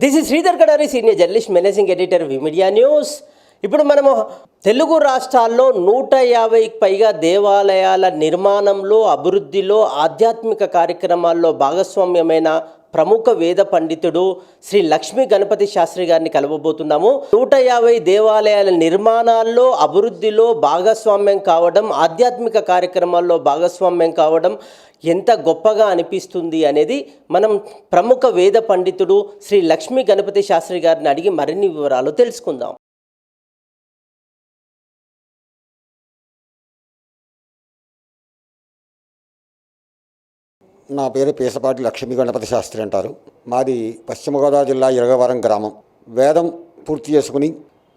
This is Sridhar Kadari senior journalist managing editor V media news ఇప్పుడు మనము తెలుగు రాష్ట్రాల్లో నూట యాభైకి పైగా దేవాలయాల నిర్మాణంలో అభివృద్ధిలో ఆధ్యాత్మిక కార్యక్రమాల్లో భాగస్వామ్యమైన ప్రముఖ వేద పండితుడు శ్రీ లక్ష్మీ గణపతి శాస్త్రి గారిని కలవబోతున్నాము. నూట యాభై దేవాలయాల నిర్మాణాల్లో అభివృద్ధిలో భాగస్వామ్యం కావడం ఆధ్యాత్మిక కార్యక్రమాల్లో భాగస్వామ్యం కావడం ఎంత గొప్పగా అనిపిస్తుంది అనేది మనం ప్రముఖ వేద పండితుడు శ్రీ లక్ష్మీ గణపతి శాస్త్రి గారిని అడిగి మరిన్ని వివరాలు తెలుసుకుందాం. నా పేరు పీసపాటి లక్ష్మీ గణపతి శాస్త్రి అంటారు. మాది పశ్చిమ గోదావరి జిల్లా ఇరగవరం గ్రామం. వేదం పూర్తి చేసుకుని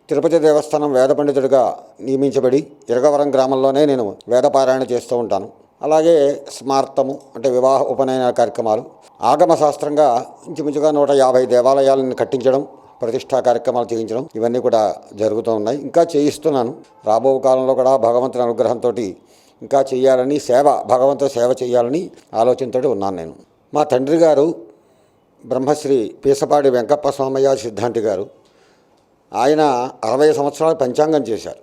తిరుపతి దేవస్థానం వేద పండితుడిగా నియమించబడి ఇరగవరం గ్రామంలోనే నేను వేదపారాయణ చేస్తూ ఉంటాను. అలాగే స్మార్తము అంటే వివాహ ఉపనయన కార్యక్రమాలు. ఆగమ శాస్త్రంగా ఇంచుమించుగా నూట యాభై దేవాలయాలను కట్టించడం ప్రతిష్టా కార్యక్రమాలు చేయించడం ఇవన్నీ కూడా జరుగుతూ ఉన్నాయి. ఇంకా చేయిస్తున్నాను. రాబో కాలంలో కూడా భగవంతుని అనుగ్రహంతో ఇంకా చేయాలని సేవ భగవంతు సేవ చేయాలని ఆలోచనతో ఉన్నాను నేను. మా తండ్రి గారు బ్రహ్మశ్రీ పీసపాడి వెంకప్ప స్వామయ్య సిద్ధాంతి గారు ఆయన అరవై సంవత్సరాలు పంచాంగం చేశారు.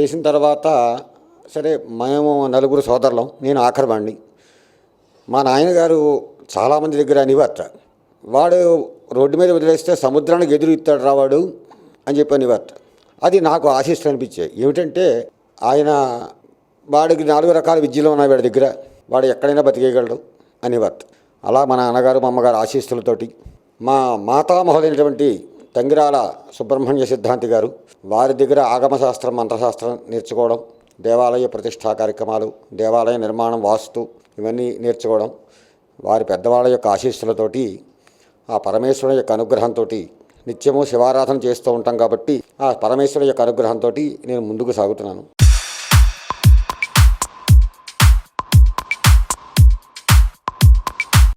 చేసిన తర్వాత సరే మేము నలుగురు సోదరులం నేను ఆఖరివాణ్ణి. మా నాయనగారు చాలామంది దగ్గర అనివార్త వాడు రోడ్డు మీద వదిలేస్తే సముద్రానికి ఎదురు ఇస్తాడు రావాడు అని చెప్పి అనివార్త అది నాకు ఆశిస్తూ అనిపించాయి ఏమిటంటే ఆయన వాడికి నాలుగు రకాల విద్యలు ఉన్నాయి వాడి దగ్గర. వాడు ఎక్కడైనా బతికేయగలడు అనివార్త అలా మా నాన్నగారు మా అమ్మగారు ఆశీస్సులతోటి మా మాతామహులైనటువంటి తంగిరాల సుబ్రహ్మణ్య సిద్ధాంతి గారు వారి దగ్గర ఆగమశాస్త్రం మంత్రశాస్త్రం నేర్చుకోవడం దేవాలయ ప్రతిష్టా కార్యక్రమాలు దేవాలయ నిర్మాణం వాస్తు ఇవన్నీ నేర్చుకోవడం వారి పెద్దవాళ్ళ యొక్క ఆశీస్సులతోటి ఆ పరమేశ్వరుని యొక్క అనుగ్రహంతో నిత్యము శివారాధన చేస్తూ ఉంటాం కాబట్టి ఆ పరమేశ్వరుని యొక్క అనుగ్రహంతో నేను ముందుకు సాగుతున్నాను.